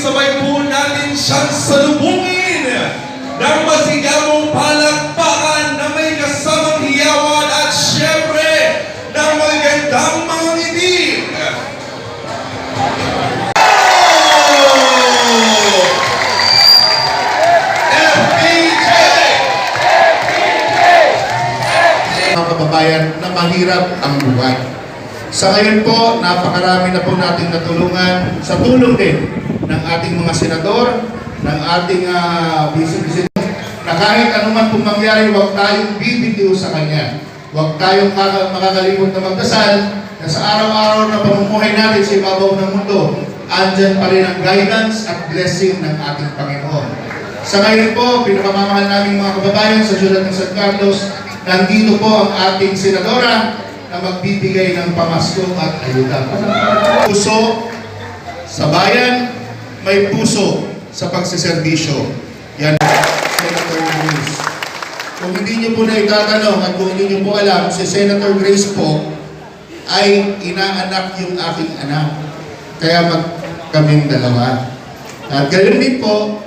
sabay-sabay po natin siyang salubungin ng masigamong palakpakan na may kasamang hiyawan at syempre ng magandang mga ngiti. Mga kababayan na mahirap ang buhay. Sa ngayon po, napakarami na po nating natulungan sa tulong din ng ating mga senador, ng ating uh, vice-president, na kahit anuman pong mangyari, huwag tayong bibitiw sa Kanya. Huwag tayong kaka- makakalimot na magdasal na sa araw-araw na pamumuhay natin sa ibabaw ng mundo, andyan pa rin ang guidance at blessing ng ating Panginoon. Sa ngayon po, pinakamamahal naming mga kababayan sa siyudad ng San Carlos, nandito po ang ating senadora na magbibigay ng pamasko at ayuda. Puso sa bayan, may puso sa pagsiservisyo. Yan, Senator Grace. Kung hindi niyo po na itatanong at kung hindi niyo po alam, si Senator Grace po ay inaanak yung aking anak. Kaya mag kaming dalawa. At ganoon din po,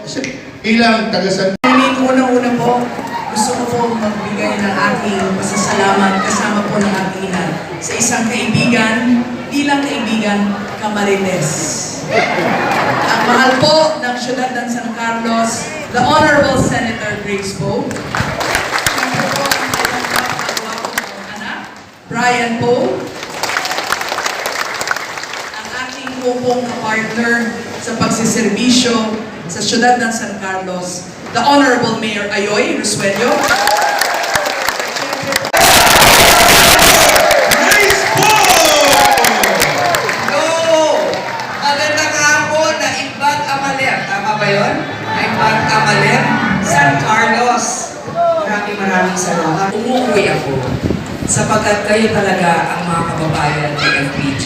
bilang taga-San unang-una po, gusto ko po magbigay ng aking pasasalamat kasama po ng aking ina sa isang kaibigan, bilang kaibigan, Camarines. Ang mahal po ng siyudad ng San Carlos, the Honorable Senator Grace Poe. Ng Brian Poe. Ang aking pupong partner sa pagsiservisyo sa siyudad ng San Carlos, the Honorable Mayor Ayoy Rosuello. Imbag Amaler. Tama ba yun? Imbag Amaler, San Carlos. Maraming maraming salamat. Umuwi ako sapagkat kayo talaga ang mga kababayan ni FPJ.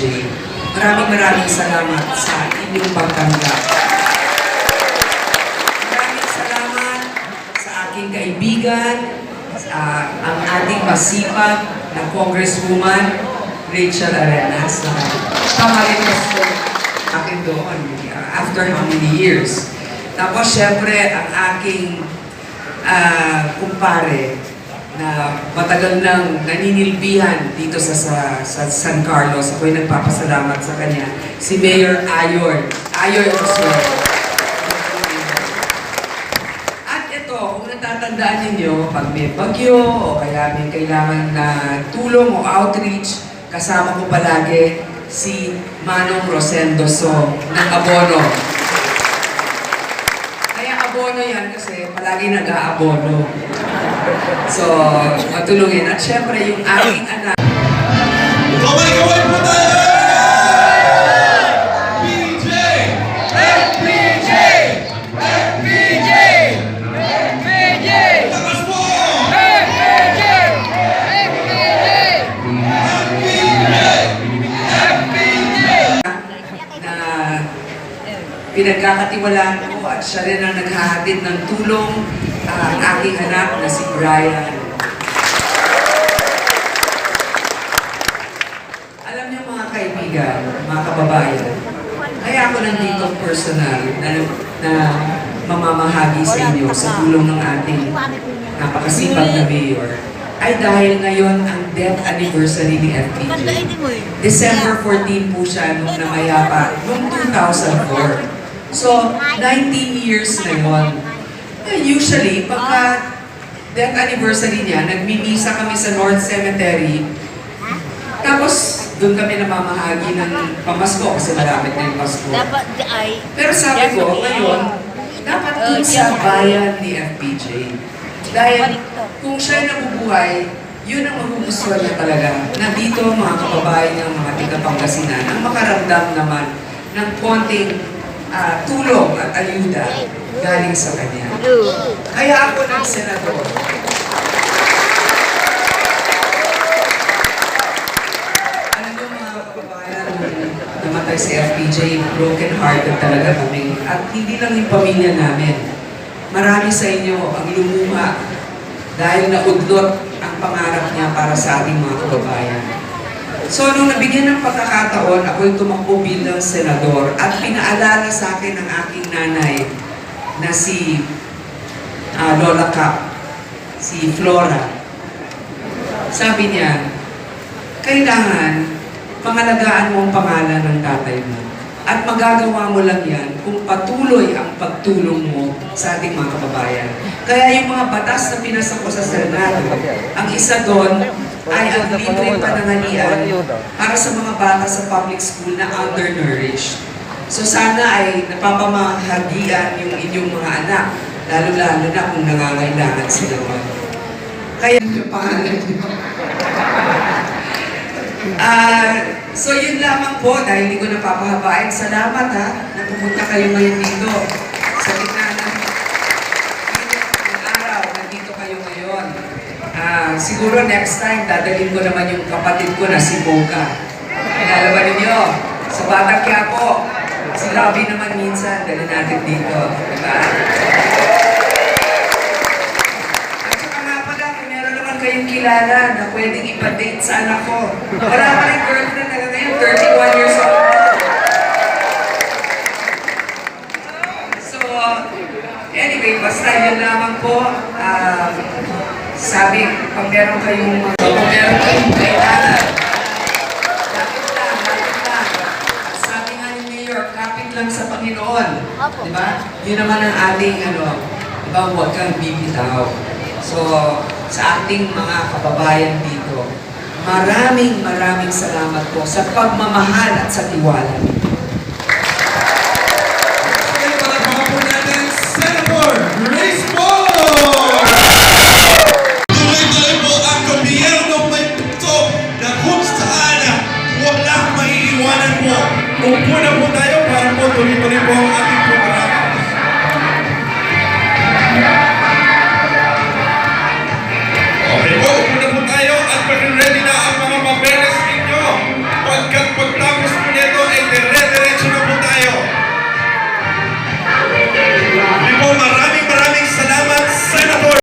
Maraming maraming salamat sa inyong pagtanggap. Maraming salamat sa aking kaibigan, sa ang ating masipag na Congresswoman, Rachel Arenas. na Kamarites ko akin doon uh, after how many years. Tapos syempre ang aking ah, kumpare na matagal nang naninilbihan dito sa, sa, sa San Carlos. Ako'y nagpapasalamat sa kanya. Si Mayor Ayor. Ayor Rosuel. At ito, kung natatandaan ninyo, pag may bagyo o kaya may kailangan na tulong o outreach, kasama ko palagi si Manong Rosendo So ng Abono. Kaya abono yan kasi palagi nag-aabono. So, matulungin. At syempre, yung aking anak, pinagkakatiwalaan ko at siya rin ang naghahatid ng tulong ah, ang aking anak na si Brian. Alam niyo mga kaibigan, mga kababayan, kaya ako nandito personal na, na mamamahagi sa inyo sa tulong ng ating napakasipag na mayor ay dahil ngayon ang death anniversary ni FPJ. December 14 po siya nung namayapa, noong 2004. So, 19 years na yun. Usually, pagka death anniversary niya, nagmimisa kami sa North Cemetery. Tapos, doon kami namamahagi ng pamasko kasi malapit na yung Pasko. Dapat ay Pero sabi ko, ngayon, dapat dun sa bayan ni FPJ. Dahil kung siya'y nabubuhay, yun ang magugustuhan niya talaga. Na dito, mga kababayan ng mga tiga Pangasinan, ang makaramdam naman ng konting ah, tulong at ayuda galing sa kanya. Kaya ako ng senador, alam niyo mga kababayan, namatay si FPJ, broken hearted talaga kami. At hindi lang yung pamilya namin. Marami sa inyo ang lumuha dahil naudlot ang pangarap niya para sa ating mga kababayan. So, nung nabigyan ng pagkakataon, ako'y tumakbo bilang senador at pinaalala sa akin ng aking nanay na si ah, Lola Cap, si Flora. Sabi niya, kailangan pangalagaan mo ang pangalan ng tatay mo. At magagawa mo lang yan kung patuloy ang pagtulong mo sa ating mga kababayan. Kaya yung mga batas na pinasa ko sa Senado, ang isa doon ay ang libre pananganian para sa mga bata sa public school na undernourished. So sana ay napapamahagian yung inyong mga anak, lalo-lalo na kung nangangailangan sila man. Kaya yung pangalan niyo. Ah, so yun lamang po dahil hindi ko napapahabain. Salamat ha, na pumunta kayo ngayon dito. Sa gitna ng init ng araw, nandito kayo ngayon. Ah, siguro next time, dadalhin ko naman yung kapatid ko na si Boca. Kilala ba ninyo? Sa Batang Quiapo. Si Robby naman minsan, dali natin dito. Diba? At saka nga pala, kung meron naman kayong kilala na pwedeng ipa-date sa anak ko. Wala pa rin girlfriend na ngayon, 31 years old. So, anyway, basta yun lamang po. ah, sabi, pag meron kayong mga, pag meron kayong kailangan, lapit lang, lapit lang. Sabi nga ni Mayor, kapit lang sa Panginoon. Di ba? Yun naman ang ating, ano, di ba, huwag kang bibitaw. So, sa ating mga kababayan dito, maraming maraming salamat po sa pagmamahal at sa tiwala.